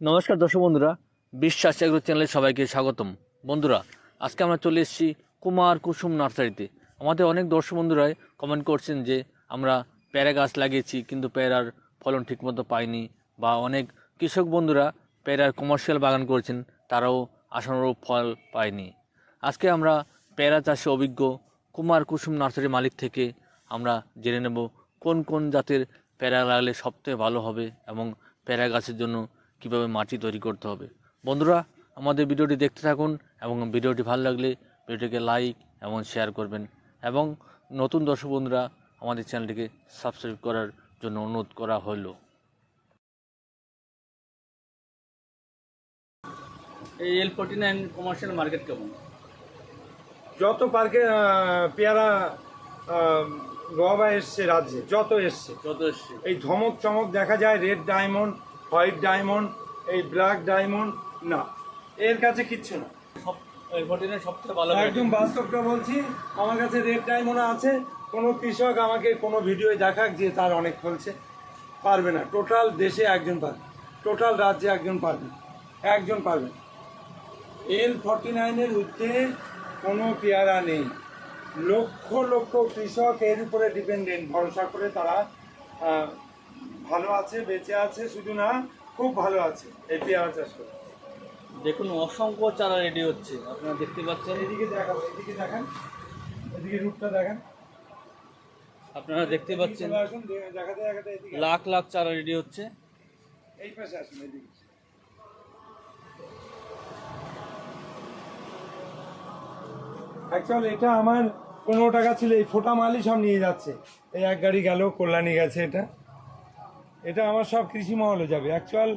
নমস্কার দর্শক বন্ধুরা, বিশ্বাস এগ্রো চ্যানেলে সবাইকে স্বাগতম। বন্ধুরা, আজকে আমরা চলে এসেছি কুমার কুসুম নার্সারিতে। আমাদের অনেক দর্শক বন্ধুরাই কমেন্ট করছেন যে, আমরা প্যারা গাছ লাগিয়েছি, কিন্তু প্যারার ফলন ঠিকমতো পাইনি, বা অনেক কৃষক বন্ধুরা প্যারার কমার্শিয়াল বাগান করেছেন, তারাও আশানুরূপ ফল পায়নি। আজকে আমরা প্যারা চাষে অভিজ্ঞ কুমার কুসুম নার্সারির মালিক থেকে আমরা জেনে নেব কোন কোন জাতের প্যারা লাগালে সবথেকে ভালো হবে এবং প্যারা গাছের জন্য কীভাবে মাটি তৈরি করতে হবে। বন্ধুরা আমাদের ভিডিওটি দেখতে থাকুন এবং ভিডিওটি ভালো লাগলে ভিডিওটিকে লাইক এবং শেয়ার করবেন এবং নতুন দর্শক বন্ধুরা আমাদের চ্যানেলটিকে সাবস্ক্রাইব করার জন্য অনুরোধ করা হলো এই L forty nine commercial market কেমন? যত পার্কে পেয়ারা গোয়াবা এসছে রাজ্যে যত এসছে। যত এসছে। এই ধমক চমক দেখা যায় রেড ডায়মন্ড হোয়াইট ডায়মন্ড এই ব্ল্যাক ডায়মন্ড না। এর কাছে কিচ্ছু না। সব এল ফোর্টি নাইন সবথেকে ভালো একদম বাস্তবটা বলছি আমার কাছে রেড ডায়মন্ড আছে। কোনো কৃষক আমাকে কোনো ভিডিও দেখাক যে তার অনেক ফলছে। পারবে না। টোটাল দেশে একজন পারবে। টোটাল রাজ্যে একজন পারবে একজন পারবে এল ফর্টি নাইনের ঊর্ধ্বে কোনো পেয়ারা নেই। লক্ষ লক্ষ কৃষক এর উপরে ডিপেন্ডেন্ট ভরসা করে তারা ভালো আছে বেঁচে আছে শুধু না খুব ভালো আছে এই পেয়ারা চাষ করে। দেখুন অসংখ্য চারা রেডি হচ্ছে। আপনারা দেখতে পাচ্ছেন। এদিকে দেখাবো এদিকে দেখান এদিকে রুটটা দেখান। আপনারা দেখতে পাচ্ছেন। দেখাতে দেখাতে এদিকে লাখ লাখ চারা রেডি হচ্ছে। এই পাশে আসুন এদিকে। অ্যাকচুয়ালি এটা আমার পনেরো টাকা ছিল এই ফোটা মালই সব নিয়ে যাচ্ছে। এই এক গাড়ি গেল কল্যাণী গেছে এটা। এটা আমার সব কৃষি মহলে যাবে। অ্যাকচুয়াল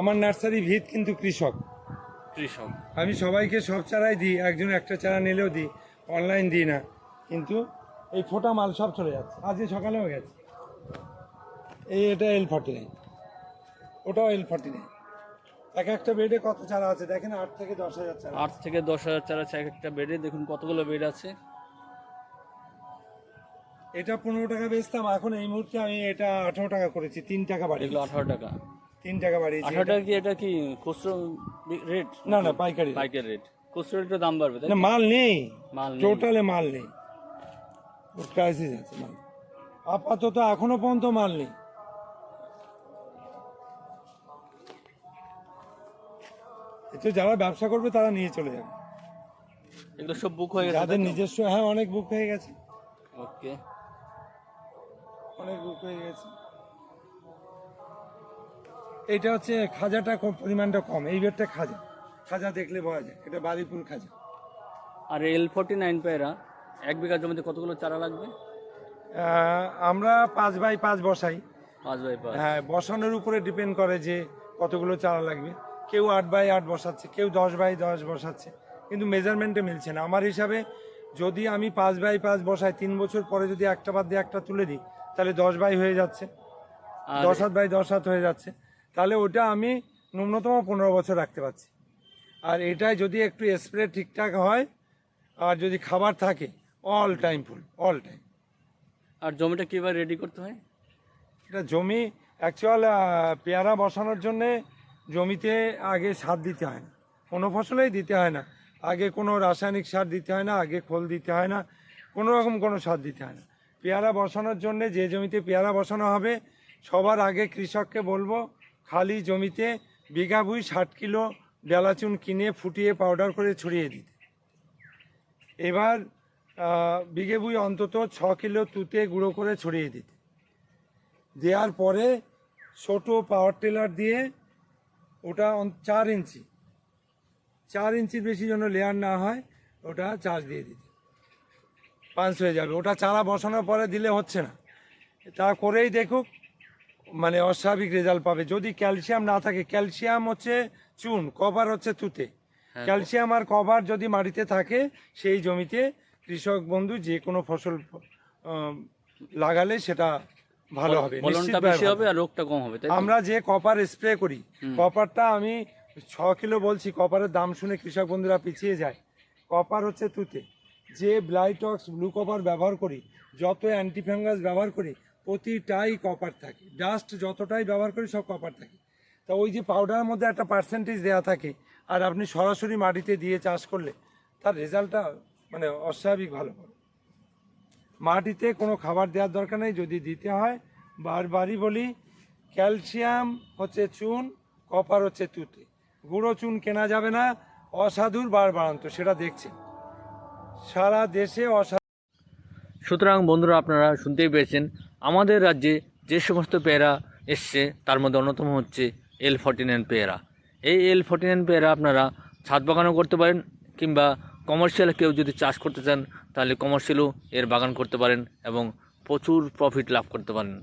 আমার নার্সারি ভিত কিন্তু কৃষক। কৃষক। আমি সবাইকে সব চারাই দিই একজন একটা চারা নিলেও দিই অনলাইন দিই না। কিন্তু এই ফোটা মাল সব চলে যাচ্ছে। আজকে সকালেও গেছে। এই এটা এল ফর্টি নাইন ওটাও এল ফর্টি নাইন এক একটা বেডে কত চারা আছে? দেখেন আট থেকে দশ হাজার চারা আট থেকে দশ হাজার চারা আছে এক একটা বেডে দেখুন কতগুলো বেড আছে। এটা পনেরো টাকা বেচতাম এখন এই মুহূর্তে আমি এটা আঠারো টাকা করেছি তিন টাকা বাড়ি এগুলো আঠারো টাকা। তিন টাকা বাড়িয়েছি আঠারো টাকা কি এটা কি খুচরো রেট না না পাইকারি পাইকারি রেট খুচরো রেটের দাম বাড়বে না মাল নেই। মাল। টোটালে মাল নেই। ক্রাইসিস আছে মাল। আপাতত এখনও পর্যন্ত মাল নেই। এতে যারা ব্যবসা করবে তারা নিয়ে চলে যাবে। এগুলো সব বুক হয়ে গেছে তাদের নিজস্ব হ্যাঁ অনেক বুক হয়ে গেছে। ওকে অনেক বুক হয়ে গেছে। এইটা হচ্ছে খাজাটা পরিমাণটা কম। এই বেডটা খাজা। খাজা দেখলে বোঝা যায়। এটা বারিপুর খাজা। আর এল ফোর্টি নাইন পেয়ারা এক বিঘা জমিতে কতগুলো চারা লাগবে? আমরা পাঁচ বাই পাঁচ বসাই। পাঁচ বাই পাঁচ। হ্যাঁ বসানোর উপরে ডিপেন্ড করে যে কতগুলো চারা লাগবে। কেউ আট বাই আট বসাচ্ছে কেউ দশ বাই দশ বসাচ্ছে। কিন্তু মেজারমেন্টে মিলছে না। আমার হিসাবে যদি আমি পাঁচ বাই পাঁচ বসাই তিন বছর পরে যদি একটা বাদ দিয়ে একটা তুলে দিই তাহলে দশ বাই হয়ে যাচ্ছে। দশ হাত বাই দশ হাত হয়ে যাচ্ছে। তাহলে ওটা আমি ন্যূনতম পনেরো বছর রাখতে পারছি। আর এটায় যদি একটু স্প্রে ঠিকঠাক হয় আর যদি খাবার থাকে all time full all time আর জমিটা কীভাবে রেডি করতে হয়? এটা জমি অ্যাকচুয়াল পেয়ারা বসানোর জন্যে জমিতে আগে সার দিতে হয় না। কোনো ফসলেই দিতে হয় না। আগে কোনো রাসায়নিক সার দিতে হয় না আগে খোল দিতে হয় না। কোনো রকম কোনো সার দিতে হয় না। পেয়ারা বসানোর জন্যে যে জমিতে পেয়ারা বসানো হবে, সবার আগে কৃষককে বলব, খালি জমিতে বিঘা বুই ষাট কিলো বেলাচুন কিনে ফুটিয়ে পাউডার করে ছড়িয়ে দিতে। এবার বিঘে বুই অন্তত ছ কিলো তুতে গুঁড়ো করে ছড়িয়ে দিতে। দেওয়ার পরে ছোট পাওয়ার টেলার দিয়ে ওটা চার ইঞ্চি, চার ইঞ্চির বেশি যেন লেয়ার না হয়, ওটা চার্জ দিয়ে দিতে। পাঁচ হয়ে যাবে। ওটা চারা বসানোর পরে দিলে হচ্ছে না। তা করেই দেখুক মানে অস্বাভাবিক রেজাল্ট পাবে। যদি ক্যালসিয়াম না থাকে ক্যালসিয়াম হচ্ছে চুন কভার হচ্ছে তুতে। ক্যালসিয়াম আর কভার যদি মাটিতে থাকে সেই জমিতে কৃষক বন্ধু যে কোনো ফসল লাগালে সেটা ভালো হবে। বেশি হবে রোগটা কম হবে আমরা যে কপার স্প্রে করি কপারটা আমি ছ কিলো বলছি কপারের দাম শুনে কৃষক বন্ধুরা পিছিয়ে যায়। কপার হচ্ছে তুতে। যে ব্লাইটক্স ব্লু কপার ব্যবহার করি, যত অ্যান্টিফাঙ্গাস ব্যবহার করি, প্রতিটাই কপার থাকে। ডাস্ট যতটাই ব্যবহার করি, সব কপার থাকে। তা ওই যে পাউডারের মধ্যে একটা পার্সেন্টেজ দেওয়া থাকে, আর আপনি সরাসরি মাটিতে দিয়ে চাষ করলে, তার রেজাল্টটা মানে অস্বাভাবিক ভালো হবে। মাটিতে কোনো খাবার দেওয়ার দরকার নেই, যদি দিতে হয়, বারবারই বলি ক্যালসিয়াম হচ্ছে চুন কপার হচ্ছে তুতে। গুঁড়ো চুন কেনা যাবে না, অসাধুর বার বাড়ান্ত সেটা দেখছেন। সারা দেশে অসাধু সুতরাং বন্ধুরা, আপনারা শুনতেই পেয়েছেন, আমাদের রাজ্যে যে সমস্ত পেয়ারা এসছে, তার মধ্যে অন্যতম হচ্ছে এল ফর্টি নাইন পেয়ারা। এই এল ফর্টি নাইন পেয়ারা আপনারা ছাদ বাগানও করতে পারেন, কিংবা কমার্শিয়াল কেউ যদি চাষ করতে চান, তাহলে কমার্শিয়ালও এর বাগান করতে পারেন এবং প্রচুর প্রফিট লাভ করতে পারেন।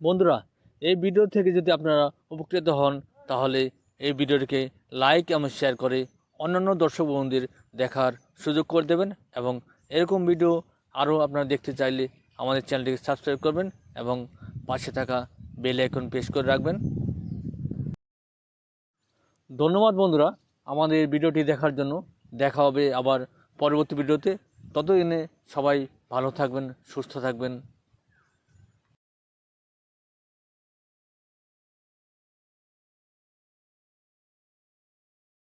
বন্ধুরা, এই ভিডিও থেকে যদি আপনারা উপকৃত হন, তাহলে এই ভিডিওটিকে লাইক এবং শেয়ার করে অন্যান্য দর্শক বন্ধুদের দেখার সুযোগ করে দেবেন এবং এরকম ভিডিও আরও আপনারা দেখতে চাইলে আমাদের চ্যানেলটিকে সাবস্ক্রাইব করবেন এবং পাশে থাকা বেল আইকন প্রেস করে রাখবেন। ধন্যবাদ বন্ধুরা, আমাদের ভিডিওটি দেখার জন্য। দেখা হবে আবার পরবর্তী ভিডিওতে। ততদিনে সবাই ভালো থাকবেন, সুস্থ থাকবেন।